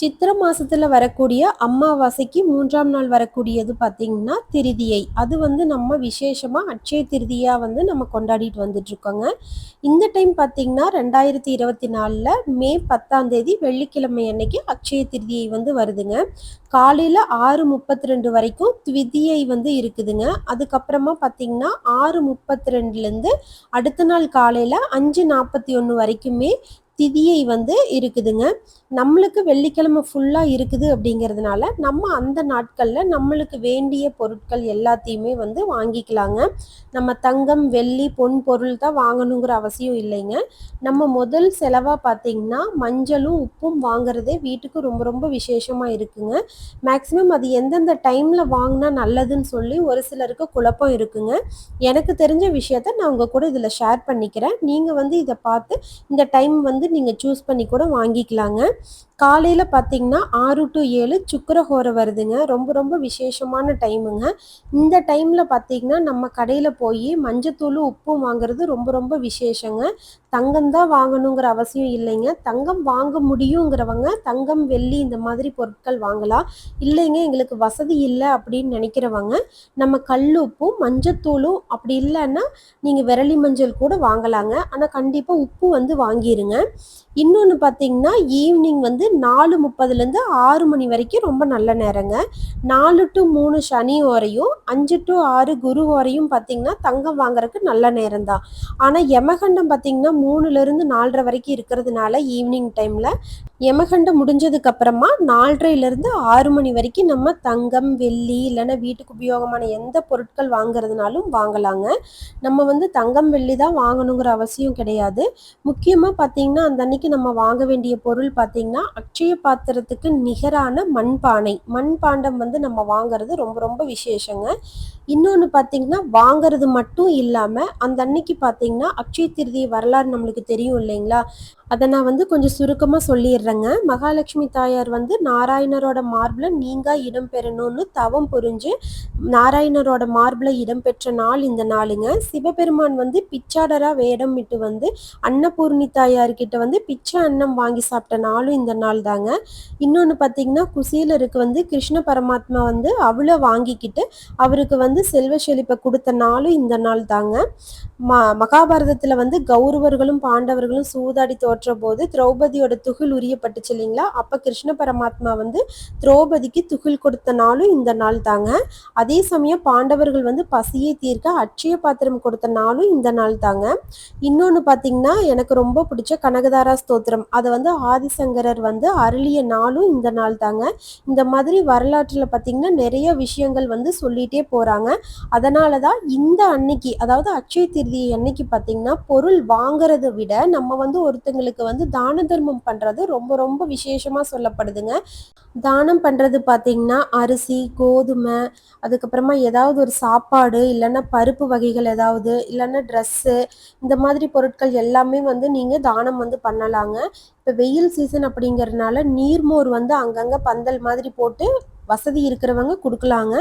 சித்திரை மாசத்துல வரக்கூடிய அமாவாசைக்கு மூன்றாம் நாள் வரக்கூடியது பார்த்தீங்கன்னா திருதியை. அது வந்து நம்ம விசேஷமா அட்சய திருதியா வந்து நம்ம கொண்டாடிட்டு வந்துட்டு இருக்கோங்க இந்த டைம் பார்த்தீங்கன்னா ரெண்டாயிரத்தி இருபத்தி நாலில் மே பத்தாம் தேதி வெள்ளிக்கிழமை அன்னைக்கு அட்சய திருதியை வந்து வருதுங்க. காலையில் ஆறு முப்பத்தி ரெண்டு வரைக்கும் திவிதியை வந்து இருக்குதுங்க. அதுக்கப்புறமா பார்த்தீங்கன்னா ஆறு முப்பத்தி ரெண்டுலேருந்து அடுத்த நாள் காலையில் அஞ்சு நாற்பத்தி ஒன்று வரைக்குமே திதியை வந்து இருக்குதுங்க. நம்மளுக்கு வெள்ளிக்கிழமை ஃபுல்லாக இருக்குது அப்படிங்கிறதுனால நம்ம அந்த நாட்களில் நம்மளுக்கு வேண்டிய பொருட்கள் எல்லாத்தையுமே வந்து வாங்கிக்கலாங்க. நம்ம தங்கம் வெள்ளி பொன் பொருள் தான் வாங்கணுங்கிற அவசியம் இல்லைங்க. நம்ம முதல் செலவாக பார்த்தீங்கன்னா மஞ்சளும் உப்பும் வாங்குறதே வீட்டுக்கு ரொம்ப ரொம்ப விசேஷமாக இருக்குங்க. மேக்ஸிமம் அது எந்தெந்த டைமில் வாங்கினா நல்லதுன்னு சொல்லி ஒரு சிலருக்கு குழப்பம் இருக்குங்க. எனக்கு தெரிஞ்ச விஷயத்த நான் உங்கள் கூட இதில் ஷேர் பண்ணிக்கிறேன். நீங்கள் வந்து இதை பார்த்து இந்த டைம் வந்து நீங்கள் சூஸ் பண்ணி கூட வாங்கிக்கலாங்க. காலையில் பார்த்தீங்கன்னா ஆறு டு ஏழு சுக்கரஹோரை வருதுங்க. ரொம்ப ரொம்ப விசேஷமான டைமுங்க இந்த டைமில் பார்த்தீங்கன்னா நம்ம கடையில் போய் மஞ்சத்தூள் உப்பும் வாங்குறது ரொம்ப ரொம்ப விசேஷங்க. தங்கம் தான் வாங்கணுங்கிற அவசியம் இல்லைங்க. தங்கம் வாங்க முடியுங்கிறவங்க தங்கம் வெள்ளி இந்த மாதிரி பொருட்கள் வாங்கலாம். இல்லைங்க எங்களுக்கு வசதி இல்லை அப்படின்னு நினைக்கிறவங்க நம்ம கல் உப்பும் மஞ்சத்தூளும் அப்படி இல்லைன்னா நீங்கள் விரலி மஞ்சள் கூட வாங்கலாங்க. ஆனால் கண்டிப்பாக உப்பு வந்து வாங்கிடுங்க இன்னொன்று பார்த்தீங்கன்னா ஈவினிங் வந்து நாலு முப்பதுலேருந்து ஆறு மணி வரைக்கும் ரொம்ப நல்ல நேரங்க. நாலு டு மூணு சனி வரையும் அஞ்சு டு ஆறு குரு வரையும் பார்த்தீங்கன்னா தங்கம் வாங்குறதுக்கு நல்ல நேரம் தான் ஆனால் யமகண்டம் பார்த்திங்கன்னா மூணுலேருந்து நாலரை வரைக்கும் இருக்கிறதுனால ஈவினிங் டைமில் யமகண்டம் முடிஞ்சதுக்கு அப்புறமா நாலரைலேருந்து ஆறு மணி வரைக்கும் நம்ம தங்கம் வெள்ளி இல்லைன்னா வீட்டுக்கு உபயோகமான எந்த பொருட்கள் வாங்குறதுனாலும் வாங்கலாங்க. நம்ம வந்து தங்கம் வெள்ளி தான் வாங்கணுங்கிற அவசியம் கிடையாது. முக்கியமாக பார்த்தீங்கன்னா அந்த அன்னைக்கு நம்ம வாங்க வேண்டிய பொருள் பார்த்திங்கன்னா அக்ஷய பாத்திரத்துக்கு நிகரான மண்பானை. மண்பாண்டம் வந்து நம்ம வாங்குறது ரொம்ப ரொம்ப விசேஷங்க. இன்னொன்று பார்த்தீங்கன்னா வாங்குறது மட்டும் இல்லாமல் அந்த அன்னைக்கு பார்த்தீங்கன்னா அக்ஷய திருதி வரலாறு நம்மளுக்கு தெரியும் இல்லைங்களா? அதை நான் வந்து கொஞ்சம் சுருக்கமாக சொல்லிடுறேங்க. மகாலட்சுமி தாயார் வந்து நாராயணரோட மார்பில் நீங்கள் இடம் பெறணும்னு தவம் புரிஞ்சு நாராயணரோட மார்பில் இடம்பெற்ற நாள் இந்த நாளுங்க. சிவபெருமான் வந்து பிச்சாடராக வேடம் விட்டு வந்து அன்னபூர்ணி தாயார்கிட்ட வந்து பிச்சை அன்னம் வாங்கி சாப்பிட்ட நாளும் இந்த நாள் தாங்க இன்னொன்று பார்த்தீங்கன்னா குசீலருக்கு வந்து கிருஷ்ண பரமாத்மா வந்து அவளை வாங்கிக்கிட்டு அவருக்கு வந்து செல்வ செழிப்பை கொடுத்த நாளும் இந்த நாள் தாங்க ம மகாபாரதத்தில் வந்து கௌரவர்களும் பாண்டவர்களும் சூதாடி போது திரௌபதியோட துகில் உரியப்பட்டுச்சு இல்லைங்களா? அப்போ கிருஷ்ண பரமாத்மா வந்து திரௌபதிக்கு துகில் கொடுத்த நாளும் இந்த நாள் தாங்க. அதே சமயம் பாண்டவர்கள் வந்து பசியை தீர்க்க அட்சய பாத்திரம் கொடுத்த நாளும் இந்த நாள் தாங்க. இன்னொன்று பார்த்தீங்கன்னா எனக்கு ரொம்ப பிடிச்ச கனகதாரா ஸ்தோத்திரம். அதை வந்து ஆதிசங்கரர் வந்து அருளிய நாளும் இந்த நாள் தாங்க. இந்த மாதிரி வரலாற்றில் பார்த்தீங்கன்னா நிறைய விஷயங்கள் வந்து சொல்லிட்டே போகிறாங்க அதனால தான் இந்த அன்னைக்கு அதாவது அட்சய திருதி அன்னைக்கு பார்த்தீங்கன்னா பொருள் வாங்குறதை விட நம்ம வந்து ஒருத்தங்களுக்கு வந்து தான தர்மம் பண்ணுறது ரொம்ப ரொம்ப விசேஷமாக சொல்லப்படுதுங்க. தானம் பண்ணுறது பார்த்திங்கன்னா அரிசி கோதுமை அதுக்கப்புறமா ஏதாவது ஒரு சாப்பாடு இல்லைன்னா பருப்பு வகைகள் ஏதாவது இல்லைன்னா ட்ரெஸ்ஸு இந்த மாதிரி பொருட்கள் எல்லாமே வந்து நீங்கள் தானம் வந்து பண்ணலாங்க. இப்போ வெயில் சீசன் அப்படிங்கிறதுனால நீர்மோர் வந்து அங்கங்கே பந்தல் மாதிரி போட்டு வசதி இருக்கிறவங்க கொடுக்கலாங்க.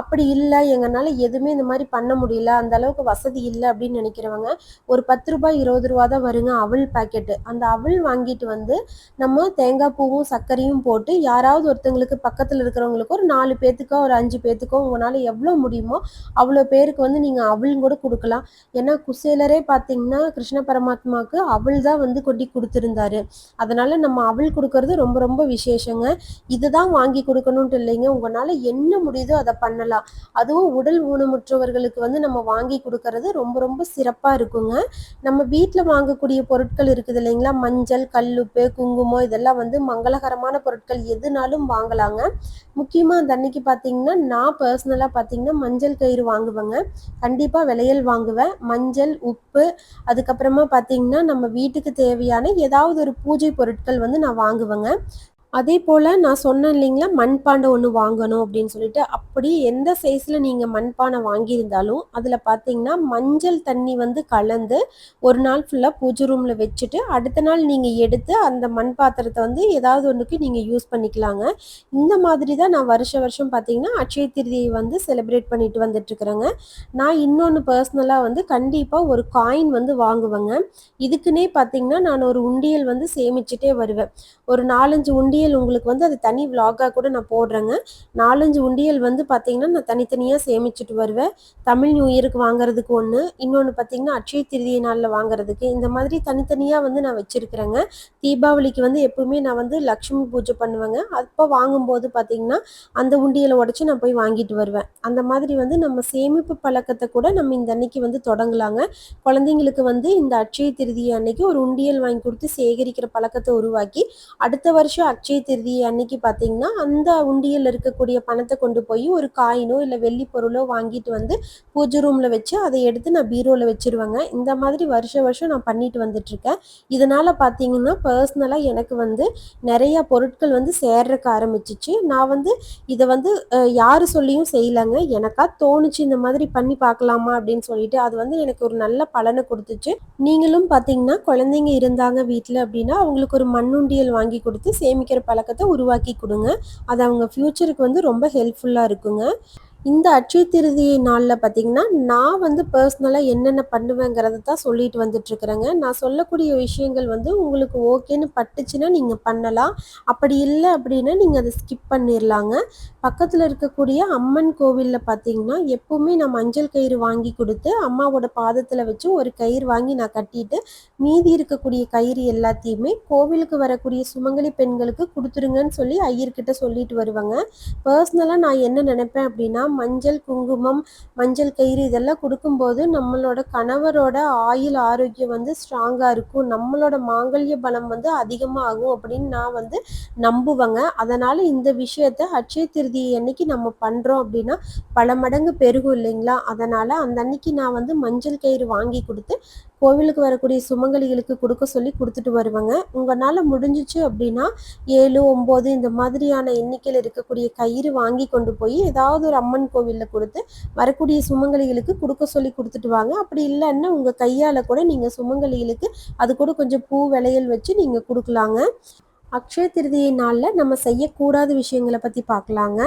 அப்படி இல்லை எங்களால் எதுவுமே இந்த மாதிரி பண்ண முடியல அந்த அளவுக்கு வசதி இல்லை அப்படின்னு நினைக்கிறவங்க ஒரு பத்து ரூபாய் இருபது ரூபா தான் வருங்க அவள் பாக்கெட்டு அந்த அவள் வாங்கிட்டு வந்து நம்ம தேங்காய் பூவும் சர்க்கரையும் போட்டு யாராவது ஒருத்தங்களுக்கு பக்கத்தில் இருக்கிறவங்களுக்கு ஒரு நாலு பேத்துக்கோ ஒரு அஞ்சு பேத்துக்கோ உங்களால் எவ்வளோ முடியுமோ அவ்வளோ பேருக்கு வந்து நீங்கள் அவளும் கூட கொடுக்கலாம். ஏன்னா குசேலரே பார்த்தீங்கன்னா கிருஷ்ண பரமாத்மாவுக்கு அவள் தான் வந்து கொட்டி கொடுத்துருந்தாரு. அதனால நம்ம அவள் கொடுக்கறது ரொம்ப ரொம்ப விசேஷங்க. இதுதான் வாங்கி கொடுக்கணுன்ட்டு இல்லைங்க உங்களால் என்ன முடியுதோ அதை பண்ணலாம். அதுவும் உடல் ஊனமுற்றவர்களுக்கு வந்து நம்ம வாங்கி கொடுக்கறது ரொம்ப ரொம்ப சிறப்பாக இருக்குங்க. நம்ம வீட்டில் வாங்கக்கூடிய பொருட்கள் இருக்குது இல்லைங்களா? மஞ்சள் கல்லுப்பு குங்குமம் இதெல்லாம் வந்து மங்களகரமான பொருட்கள் எதுனாலும் வாங்கலாங்க. முக்கியமாக அந்த அன்னைக்கு பார்த்தீங்கன்னா நான் பர்சனலாக பார்த்தீங்கன்னா மஞ்சள் கயிறு வாங்குவேங்க. கண்டிப்பாக விளையல் வாங்குவேன். மஞ்சள் உப்பு அதுக்கப்புறமா பார்த்தீங்கன்னா நம்ம வீட்டுக்கு தேவையான ஏதாவது ஒரு பூஜை பொருட்கள் வந்து நான் வாங்குவேங்க. அதே போல் நான் சொன்னேன் இல்லைங்களா மண்பாண்டை ஒன்று வாங்கணும் அப்படின்னு சொல்லிட்டு அப்படி எந்த சைஸில் நீங்கள் மண்பானை வாங்கியிருந்தாலும் அதில் பார்த்தீங்கன்னா மஞ்சள் தண்ணி வந்து கலந்து ஒரு நாள் ஃபுல்லாக பூஜை ரூமில் வச்சுட்டு அடுத்த நாள் நீங்கள் எடுத்து அந்த மண் பாத்திரத்தை வந்து ஏதாவது ஒன்றுக்கு நீங்கள் யூஸ் பண்ணிக்கலாங்க. இந்த மாதிரி தான் நான் வருஷ வருஷம் பார்த்தீங்கன்னா அட்சய திருதியை வந்து செலிப்ரேட் பண்ணிட்டு வந்துட்டுருக்குறேங்க நான் இன்னொன்று பர்சனலாக வந்து கண்டிப்பாக ஒரு காயின் வந்து வாங்குவேங்க. இதுக்குன்னே பார்த்தீங்கன்னா நான் ஒரு உண்டியல் வந்து சேமிச்சுட்டே வருவேன். ஒரு நாலஞ்சு உண்டியல் உண்டியல் உங்களுக்கு வந்து அது தனி விலாகாக கூட நான் போடுறேங்க. நாலஞ்சு உண்டியல் வந்து பார்த்திங்கன்னா நான் தனித்தனியாக சேமிச்சுட்டு வருவேன். தமிழ் நியூ இயருக்கு வாங்குறதுக்கு ஒன்று இன்னொன்று பார்த்திங்கன்னா அட்சய திருதியை நாளில் வாங்குறதுக்கு. இந்த மாதிரி தனித்தனியாக வந்து நான் வச்சுருக்கிறேங்க. தீபாவளிக்கு வந்து எப்பவுமே நான் வந்து லக்ஷ்மி பூஜை பண்ணுவேங்க. அப்போ வாங்கும்போது பார்த்திங்கன்னா அந்த உண்டியலை உடச்சி நான் போய் வாங்கிட்டு வருவேன். அந்த மாதிரி வந்து நம்ம சேமிப்பு பழக்கத்தை கூட நம்ம இந்த அன்னைக்கு வந்து தொடங்கலாங்க. குழந்தைங்களுக்கு வந்து இந்த அட்சய திருதியை அன்னைக்கு ஒரு உண்டியல் வாங்கி கொடுத்து சேகரிக்கிற பழக்கத்தை உருவாக்கி அடுத்த வருஷம் அட்சய திருதி அன்னைக்கு பார்த்தீங்கன்னா அந்த உண்டியல் இருக்கக்கூடிய பணத்தை கொண்டு போய் ஒரு காயினோ இல்லை வெள்ளி பொருளோ வாங்கிட்டு வந்து பூஜை ரூமில் வச்சு அதை எடுத்து நான் பீரோவில் வச்சிருவேங்க. இந்த மாதிரி வருஷ வருஷம் நான் பண்ணிட்டு வந்துட்டு இருக்கேன் இதனால் பார்த்தீங்கன்னா பர்சனலாக எனக்கு வந்து நிறைய பொருட்கள் வந்து சேர்றக்க ஆரம்பிச்சிச்சு. நான் வந்து இதை வந்து யார் யாரு சொல்லியும் செய்யலைங்க. எனக்கா தோணுச்சு இந்த மாதிரி பண்ணி பார்க்கலாமா அப்படின்னு சொல்லிட்டு அது வந்து எனக்கு ஒரு நல்ல பலனை கொடுத்துச்சு. நீங்களும் பார்த்தீங்கன்னா குழந்தைங்க இருந்தாங்க வீட்டில் அப்படின்னா அவங்களுக்கு ஒரு மண்ணுண்டியல் வாங்கி கொடுத்து சேமிக்கிற பழக்கத்தை உருவாக்கி கொடுங்க. அது அவங்க ஃப்யூச்சருக்கு வந்து ரொம்ப ஹெல்ப்ஃபுல்லாக இருக்குங்க. இந்த அட்சய திருதி நாளில் பார்த்தீங்கன்னா நான் வந்து பர்சனலாக என்னென்ன பண்ணுவேங்கிறத தான் சொல்லிட்டு வந்துட்டுருக்குறேங்க. நான் சொல்லக்கூடிய விஷயங்கள் வந்து உங்களுக்கு ஓகேன்னு பட்டுச்சுன்னா நீங்கள் பண்ணலாம். அப்படி இல்லை அப்படின்னா நீங்கள் அதை ஸ்கிப் பண்ணிடலாங்க பக்கத்தில் இருக்கக்கூடிய அம்மன் கோவிலில் பார்த்தீங்கன்னா எப்போவுமே நான் மஞ்சள் கயிறு வாங்கி கொடுத்து அம்மாவோட பாதத்தில் வச்சு ஒரு கயிறு வாங்கி நான் கட்டிட்டு மீதி இருக்கக்கூடிய கயிறு எல்லாத்தையுமே கோவிலுக்கு வரக்கூடிய சுமங்கலி பெண்களுக்கு கொடுத்துருங்கன்னு சொல்லி ஐயர்கிட்ட சொல்லிட்டு வருவாங்க. பர்சனலாக நான் என்ன நினைப்பேன் அப்படின்னா மஞ்சள் குங்குமம் மஞ்சள் கயிறு இதெல்லாம் கொடுக்கும்போது நம்மளோட கணவரோட ஆயுள் ஆரோக்கியம் வந்து ஸ்ட்ராங்காக இருக்கும். நம்மளோட மாங்கல்ய பலம் வந்து அதிகமாக ஆகும் அப்படின்னு நான் வந்து நம்புவேங்க. அதனால் இந்த விஷயத்த அட்சய திருதி அன்னைக்கு நம்ம பண்ணுறோம் அப்படின்னா பல மடங்கு பெருகும் இல்லைங்களா? அதனால் அந்த அன்னைக்கு நான் வந்து மஞ்சள் கயிறு வாங்கி கொடுத்து கோவிலுக்கு வரக்கூடிய சுமங்கலிகளுக்கு கொடுக்க சொல்லி கொடுத்துட்டு வருவாங்க. உங்களால் முடிஞ்சிச்சு அப்படின்னா ஏழு ஒம்பது இந்த மாதிரியான எண்ணிக்கையில் இருக்கக்கூடிய கயிறு வாங்கி கொண்டு போய் ஏதாவது ஒரு அம்மன் கோவிலில் கொடுத்து வரக்கூடிய சுமங்கலிகளுக்கு கொடுக்க சொல்லி கொடுத்துட்டு வாங்க. அப்படி இல்லைன்னா உங்கள் கையால் கூட நீங்கள் சுமங்கலிகளுக்கு அது கூட கொஞ்சம் பூ விளையல் வச்சு நீங்கள் கொடுக்கலாங்க. அக்ஷய திருதியை நாளில் நம்ம செய்யக்கூடாத விஷயங்களை பற்றி பார்க்கலாங்க.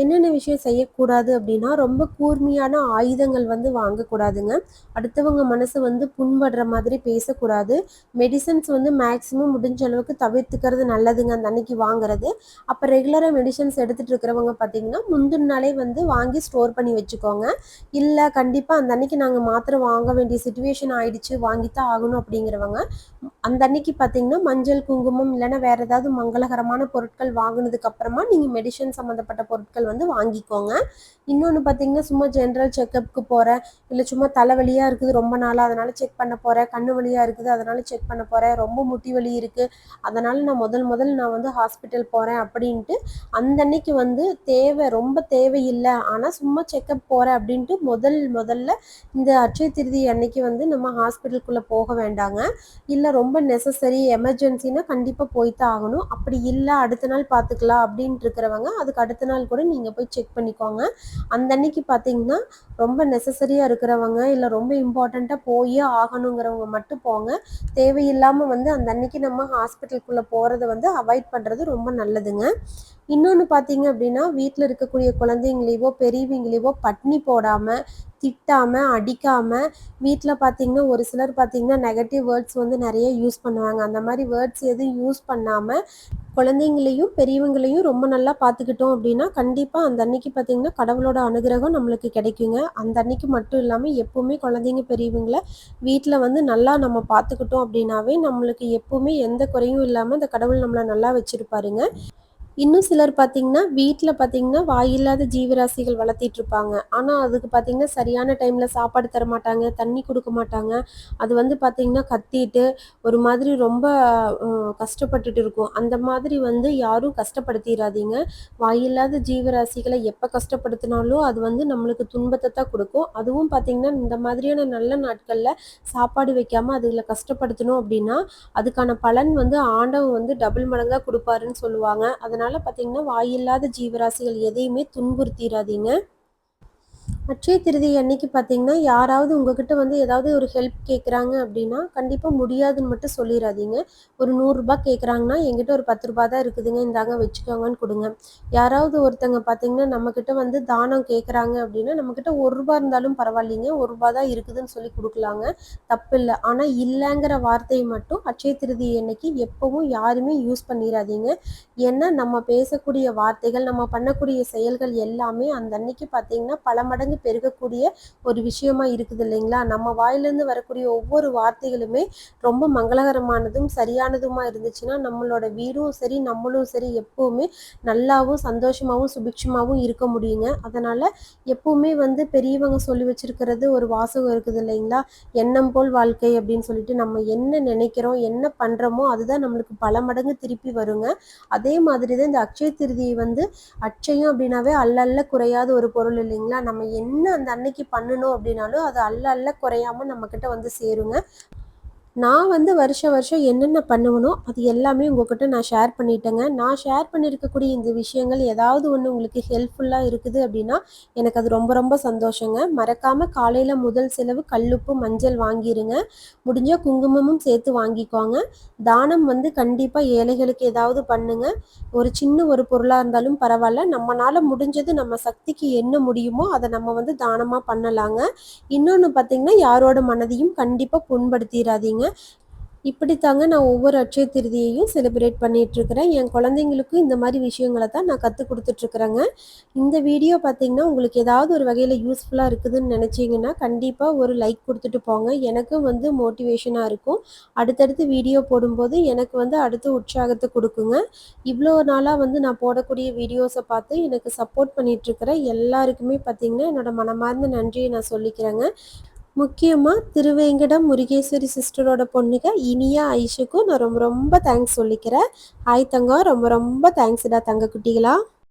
என்னென்ன விஷயம் செய்யக்கூடாது அப்படின்னா ரொம்ப கூர்மையான ஆயுதங்கள் வந்து வாங்கக்கூடாதுங்க. அடுத்தவங்க மனசு வந்து புண்படுற மாதிரி பேசக்கூடாது. மெடிசன்ஸ் வந்து மேக்ஸிமம் முடிஞ்ச அளவுக்கு தவிர்த்துக்கிறது நல்லதுங்க அந்த அன்னைக்கு வாங்குறது. அப்போ ரெகுலராக மெடிசன்ஸ் எடுத்துகிட்டு இருக்கிறவங்க பார்த்தீங்கன்னா முந்தின நாளே வந்து வாங்கி ஸ்டோர் பண்ணி வச்சுக்கோங்க. இல்லை கண்டிப்பாக அந்த அன்னைக்கு நாங்கள் மாத்திரை வாங்க வேண்டிய சுச்சுவேஷன் ஆயிடுச்சு வாங்கித்தான் ஆகணும் அப்படிங்கிறவங்க அந்த அன்னைக்கு பார்த்தீங்கன்னா மஞ்சள் குங்குமம் இல்லைன்னா வேற ஏதாவது மங்களகரமான பொருட்கள் வாங்கினதுக்கு அப்புறமா நீங்கள் மெடிசன் சம்மந்தப்பட்ட பொருட்கள் வந்து வாங்கிக்கோங்க. இன்னொன்று பார்த்தீங்கன்னா சும்மா ஜென்ரல் செக்கப்புக்கு போகிறேன் இல்லை சும்மா தலைவலியாக இருக்குது ரொம்ப நாளாக அதனால் செக் பண்ண போகிறேன் கண்ணு வலியாக இருக்குது அதனால் செக் பண்ண போகிறேன் ரொம்ப முட்டி வலி இருக்குது அதனால் நான் முதல் முதல் நான் வந்து ஹாஸ்பிட்டல் போகிறேன் அப்படின்ட்டு அந்த அன்னைக்கு வந்து தேவை ரொம்ப தேவையில்லை ஆனால் சும்மா செக்கப் போகிறேன் அப்படின்ட்டு முதல் முதல்ல இந்த அட்சய திருதி அன்னைக்கு வந்து நம்ம ஹாஸ்பிட்டலுக்குள்ளே போக வேண்டாங்க. இல்லை ரொம்ப நெசசரி எமர்ஜென்சின்னா கண்டிப்பாக போய்த்தான் ஆகணும். அப்படி இல்லை அடுத்த நாள் பார்த்துக்கலாம் அப்படின்ட்டு இருக்கிறவங்க அதுக்கு அடுத்த நாள் கூட நீங்கள் போய் செக் பண்ணிக்கோங்க. அந்த அன்னைக்கு பார்த்தீங்கன்னா ரொம்ப நெசசரியாக இருக்கிறவங்க இல்லை ரொம்ப இம்பார்ட்டண்ட்டாக போயே ஆகணுங்கிறவங்க மட்டும் போங்க. தேவையில்லாமல் வந்து அந்த அன்னைக்கு நம்ம ஹாஸ்பிட்டலுக்குள்ளே போகிறத வந்து அவாய்ட் பண்ணுறது ரொம்ப நல்லதுங்க. இன்னொன்று பார்த்தீங்க அப்படின்னா வீட்டில் இருக்கக்கூடிய குழந்தைங்களையோ பெரியவங்களையோ பட்னி போடாமல் திட்டாமல் அடிக்காமல் வீட்டில் பார்த்தீங்கன்னா ஒரு சிலர் பார்த்தீங்கன்னா நெகட்டிவ் வேர்ட்ஸ் வந்து நிறைய யூஸ் பண்ணுவாங்க. அந்த மாதிரி வேர்ட்ஸ் எதுவும் யூஸ் பண்ணாமல் குழந்தைங்களையும் பெரியவங்களையும் ரொம்ப நல்லா பார்த்துக்கிட்டோம் அப்படின்னா கண்டிப்பாக அந்த அன்னைக்கு பார்த்தீங்கன்னா கடவுளோட அனுகிரகம் நம்மளுக்கு கிடைக்குங்க. அந்த அன்னைக்கு மட்டும் இல்லாமல் எப்பவுமே குழந்தைங்க பெரியவங்களை வீட்டில் வந்து நல்லா நம்ம பார்த்துக்கிட்டோம் அப்படின்னாவே நம்மளுக்கு எப்பவுமே எந்த குறையும் இல்லாமல் அந்த கடவுள் நம்மளை நல்லா வச்சுருப்பாருங்க. இன்னும் சிலர் பார்த்தீங்கன்னா வீட்டில் பார்த்தீங்கன்னா வாயில்லாத ஜீவராசிகள் வளர்த்திட்டு இருப்பாங்க ஆனால் அதுக்கு பார்த்தீங்கன்னா சரியான டைமில் சாப்பாடு தர மாட்டாங்க தண்ணி கொடுக்க மாட்டாங்க. அது வந்து பார்த்தீங்கன்னா கத்திட்டு ஒரு மாதிரி ரொம்ப கஷ்டப்பட்டுட்டு இருக்கும். அந்த மாதிரி வந்து யாரும் கஷ்டப்படுத்திடாதீங்க வாயில்லாத ஜீவராசிகளை எப்போ கஷ்டப்படுத்தினாலும் அது வந்து நம்மளுக்கு துன்பத்தை தான் கொடுக்கும். அதுவும் பார்த்தீங்கன்னா இந்த மாதிரியான நல்ல நாட்களில் சாப்பாடு வைக்காமல் அதுகளை கஷ்டப்படுத்தணும் அப்படின்னா அதுக்கான பலன் வந்து ஆண்டவன் வந்து டபுள் மடங்காக கொடுப்பாருன்னு சொல்லுவாங்க. அதை பார்த்தீங்கன்னா வாயில்லாத ஜீவராசிகள் எதையுமே துன்புறுத்திடாதீங்க அட்சய திருதி அன்னைக்கு பார்த்தீங்கன்னா, யாராவது உங்ககிட்ட வந்து ஏதாவது ஒரு ஹெல்ப் கேட்குறாங்க அப்படின்னா, கண்டிப்பாக முடியாதுன்னு மட்டும் சொல்லிடாதீங்க ஒரு நூறுரூபா கேட்குறாங்கன்னா, எங்கிட்ட ஒரு பத்து ரூபா தான் இருக்குதுங்க, இந்தாங்க வச்சுக்கோங்கன்னு கொடுங்க. யாராவது ஒருத்தங்க பார்த்தீங்கன்னா, நம்மக்கிட்ட வந்து தானம் கேட்குறாங்க அப்படின்னா, நம்மக்கிட்ட ஒரு ரூபா இருந்தாலும் பரவாயில்லைங்க, ஒரு ரூபா தான் இருக்குதுன்னு சொல்லி கொடுக்கலாங்க. தப்பு இல்லை ஆனால் இல்லைங்கிற வார்த்தையை மட்டும் அட்சய திருதி அன்னைக்கு எப்பவும் யாருமே யூஸ் பண்ணிடாதீங்க ஏன்னா, நம்ம பேசக்கூடிய வார்த்தைகள், நம்ம பண்ணக்கூடிய செயல்கள் எல்லாமே அந்த அன்னைக்கு பார்த்தீங்கன்னா, பல மடங்கு பெருகக்கூடிய ஒரு விஷயமா இருக்குது இல்லைங்களா? நம்ம வாயிலேருந்து வரக்கூடிய ஒவ்வொரு வார்த்தைகளுமே ரொம்ப மங்களகரமானதும், சரியானதுமா இருந்துச்சுன்னா, நம்மளோட வீடும் சரி, நம்மளும் சரி எப்பவுமே நல்லாவும், சந்தோஷமாகவும் சுபிக்ஷமாகவும் இருக்க முடியுங்க. அதனால எப்பவுமே வந்து பெரியவங்க சொல்லி வச்சிருக்கிறது ஒரு வாசகம் இருக்குது இல்லைங்களா? "எண்ணம் போல் வாழ்க்கை" அப்படின்னு சொல்லிட்டு நம்ம என்ன நினைக்கிறோம், என்ன பண்றோமோ அதுதான் நம்மளுக்கு பல மடங்கு திருப்பி வருங்க. அதே மாதிரி தான் இந்த அக்ஷய திருதியை வந்து அட்சயம் அப்படின்னாவே அல்லல்ல குறையாத ஒரு பொருள் இல்லைங்களா? நம்ம என்ன அந்த அன்னைக்கு பண்ணணும் அப்படின்னாலும், அது அல்ல அல்ல குறையாம நம்மகிட்ட வந்து சேருங்க. நான் வந்து வருஷம் வருஷம் என்னென்ன பண்ணுவேனோ, அது எல்லாமே உங்ககிட்ட நான் ஷேர் பண்ணிட்டேங்க. நான் ஷேர் பண்ணியிருக்கக்கூடிய இந்த விஷயங்கள் ஏதாவது ஒன்று உங்களுக்கு ஹெல்ப்ஃபுல்லாக இருக்குது அப்படின்னா, எனக்கு அது ரொம்ப ரொம்ப சந்தோஷங்க. மறக்காமல் காலையில் முதல் செலவு கல்லுப்பு, மஞ்சள் வாங்கிடுங்க முடிஞ்சால் குங்குமமும் சேர்த்து வாங்கிக்கோங்க. தானம் வந்து கண்டிப்பாக ஏழைகளுக்கு ஏதாவது பண்ணுங்க. ஒரு சின்ன ஒரு பொருளாக இருந்தாலும் பரவாயில்ல நம்மளால் முடிஞ்சது நம்ம சக்திக்கு என்ன முடியுமோ, அதை நம்ம வந்து தானமாக பண்ணலாங்க. இன்னொன்று பார்த்தீங்கன்னா, யாரோட மனதையும் கண்டிப்பாக புண்படுத்திடாதீங்க இப்படி தாங்க நான் ஒவ்வொரு அட்சய திருதியையும் செலிப்ரேட் பண்ணிகிட்ருக்கிறேன் என் குழந்தைங்களுக்கும் இந்த மாதிரி விஷயங்களை தான் நான் கற்றுக் கொடுத்துட்ருக்குறேங்க இந்த வீடியோ பார்த்தீங்கன்னா, உங்களுக்கு ஏதாவது ஒரு வகையில் யூஸ்ஃபுல்லாக இருக்குதுன்னு நினச்சிங்கன்னா கண்டிப்பாக ஒரு லைக் கொடுத்துட்டு போங்க. எனக்கும் வந்து மோட்டிவேஷனாக இருக்கும். அடுத்தடுத்து வீடியோ போடும்போது எனக்கு வந்து அடுத்த உற்சாகத்தை கொடுக்குங்க இவ்வளோ நாளாக வந்து நான் போடக்கூடிய வீடியோஸை பார்த்து எனக்கு சப்போர்ட் பண்ணிட்டுருக்கிற எல்லாருக்குமே பார்த்தீங்கன்னா, என்னோடய மனமார்ந்த நன்றியை நான் சொல்லிக்கிறேங்க. முக்கியமாக திருவேங்கடம் முருகேஸ்வரி சிஸ்டரோட பொண்ணுங்க இனியா, ஐஷுக்கும் நான் ரொம்ப ரொம்ப தேங்க்ஸ் சொல்லிக்கிறேன். ஹாய் தங்கம். ரொம்ப ரொம்ப தேங்க்ஸ்டா தங்கக்குட்டிகளா.